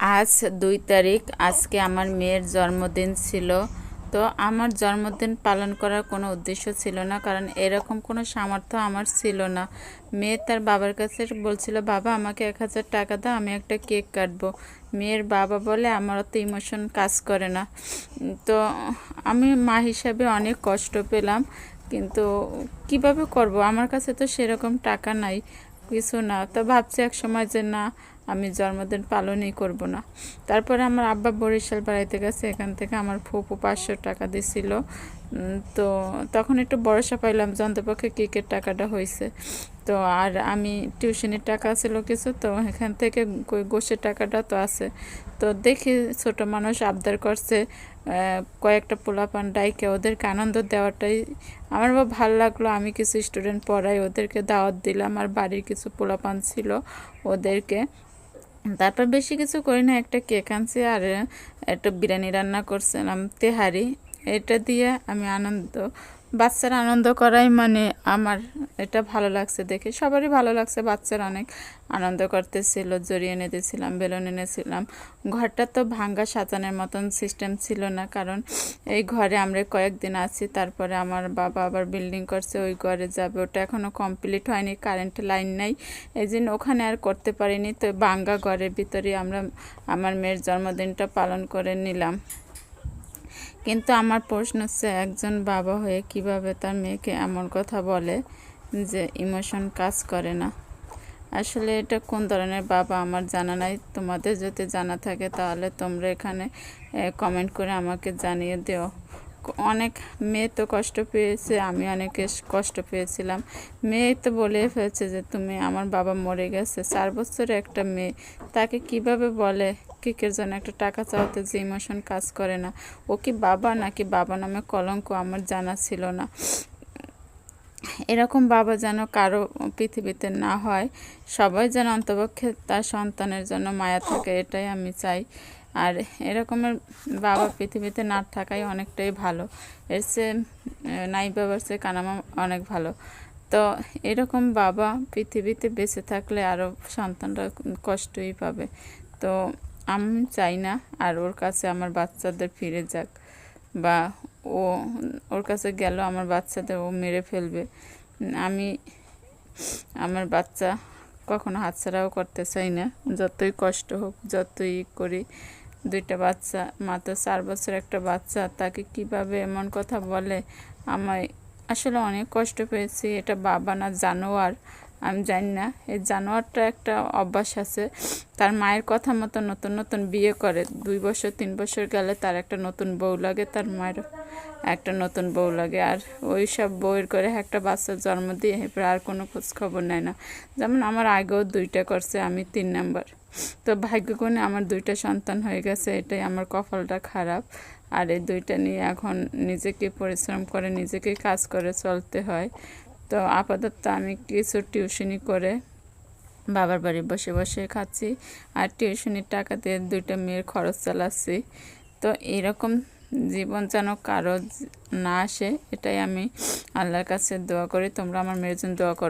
আজ দুই তারিখ, আজকে আমার মেয়ের জন্মদিন ছিল। তো আমার জন্মদিন পালন করার কোনো উদ্দেশ্য ছিল না, কারণ এরকম কোনো সামর্থ্য আমার ছিল না। মেয়ে তার বাবার কাছে বলছিল, বাবা, আমাকে এক হাজার টাকা দাও, আমি একটা কেক কাটবো। মেয়ের বাবা বলে, আমার অত ইমোশন কাজ করে না। তো আমি মা হিসাবে অনেক কষ্ট পেলাম, কিন্তু কীভাবে করব? আমার কাছে তো সেরকম টাকা নাই, কিছু না। তো ভাবছি এক সময় যে, না আমি জন্মদিন পালনই করব না। তারপরে আমার আব্বা বরিশাল বাড়াইতে গেছে, এখান থেকে আমার ফুপু পাঁচশো টাকা দিছিল। তো তখন একটু ভরসা পাইলাম যে অন্তপক্ষে কেকের টাকাটা হয়েছে তো আর আমি টিউশনির টাকা ছিল কিছু, তো এখান থেকে গোশের টাকাটা তো আছে। তো দেখি ছোট মানুষ আবদার করছে কয়েকটা পোলাপান ডাইকে ওদেরকে আনন্দ দেওয়াটাই। আমার বা ভালো লাগল, আমি কিছু স্টুডেন্ট পড়াই ওদেরকে দাওয়াত দিলাম, আর বাড়ির কিছু পোলাপান ছিল ওদেরকে। তারপর বেশি কিছু করি না, একটা কেক আনছি আর একটা বিরিয়ানি রান্না করছিলাম, তেহারি। এটা দিয়ে আমি আনন্দ, বাচ্চারা আনন্দ করাই মানে আমার এটা ভালো লাগছে দেখে। সবারই ভালো লাগছে, বাচ্চারা অনেক আনন্দ করতেছিল, জড়িয়ে এনেতেছিলাম বেলুন এনেছিলাম। ঘরটা তো ভাঙ্গা সাজানোর মতন সিস্টেম ছিল না, কারণ এই ঘরে আমরা কয়েকদিন আছি, তারপরে আমার বাবা আবার বিল্ডিং করছে, ওই ঘরে যাবে। ওটা এখনও কমপ্লিট হয়নি কারেন্ট লাইন নাই। এই জন্য ওখানে আর করতে পারিনি, তো ভাঙ্গা ঘরের ভিতরে আমরা আমার মেয়ের জন্মদিনটা পালন করে নিলাম। কিন্তু আমার প্রশ্ন হচ্ছে, একজন বাবা হয়ে কীভাবে তার মেয়েকে এমন কথা বলে? যে ইমোশন কাজ করে না। আসলে এটা কোন ধরনের বাবা আমার জানা নাই। তোমাদের যদি জানা থাকে তাহলে তোমরা এখানে কমেন্ট করে আমাকে জানিয়ে দিও। অনেক মেয়ে তো কষ্ট পেয়েছে, আমি অনেক কষ্ট পেয়েছিলাম। মেয়ে তো বলে ফেলছে যে তুমি আমার বাবা মরে গেছে। চার বছরের একটা মেয়ে, তাকে কীভাবে বলে কেকের জন্য একটা টাকা চাওয়াতে যে ইমোশন কাজ করে না? ও কি বাবা নাকি বাবা নামে কলঙ্ক আমার জানা ছিল না। এরকম বাবা যেন কারও পৃথিবীতে না হয়, সবাই যেন অন্তপক্ষে তার সন্তানের জন্য মায়া থাকে, এটাই আমি চাই। আর এরকমের বাবা পৃথিবীতে না থাকাই অনেকটাই ভালো। এর চেয়ে নাই বাবার চেয়ে কানামা অনেক ভালো। তো এরকম বাবা পৃথিবীতে বেঁচে থাকলে আরও সন্তানরা কষ্টই পাবে। তো আমি চাই না আর ওর কাছে আমার বাচ্চাদের ফিরে যাক বা ও ওর কাছে গেল, আমার বাচ্চাদের ও মেরে ফেলবে। আমি, আমার বাচ্চা কখনো হাতছাড়াও করতে চাই না। যতই কষ্ট হোক, যতই করি, দুইটা বাচ্চা, মাত্র চার বছর একটা বাচ্চা, তাকে কীভাবে এমন কথা বলে? আমায় আসলে অনেক কষ্ট পেয়েছি, এটা বাবা না জানোয়ার। আমি জানি না। এই জানোয়ারটা একটা অভ্যাস আছে। তার মায়ের কথা মতো নতুন নতুন বিয়ে করে। দুই বছর, তিন বছর গেলে তার একটা নতুন বউ লাগে, তার মায়ের একটা নতুন বউ লাগে। আর ওই সব বউয়ের করে একটা বাচ্চার জন্ম দিয়ে এরপর আর কোনো খোঁজ খবর নেয় না। যেমন আমার আগেও দুইটা করছে, আমি তিন নাম্বার। তো ভাগ্যগুণে আমার দুইটা সন্তান হয়ে গেছে, এটাই আমার কপালটা খারাপ। আর এই দুইটা নিয়ে এখন নিজেকে পরিশ্রম করে, নিজেকে কাজ করে চলতে হয়। তো আপাতত আমি কিছু টিউশনি করে বাবার বাড়ি বসে বসে খাচ্ছি। আর টিউশনির টাকা দিয়ে দুইটা মেয়ের খরচ চালাচ্ছি। তো এরকম জীবন যেন কারও না আসে, এটাই আমি আল্লাহর কাছে দোয়া করি। তোমরা আমার মেয়ের জন্য দোয়া করো।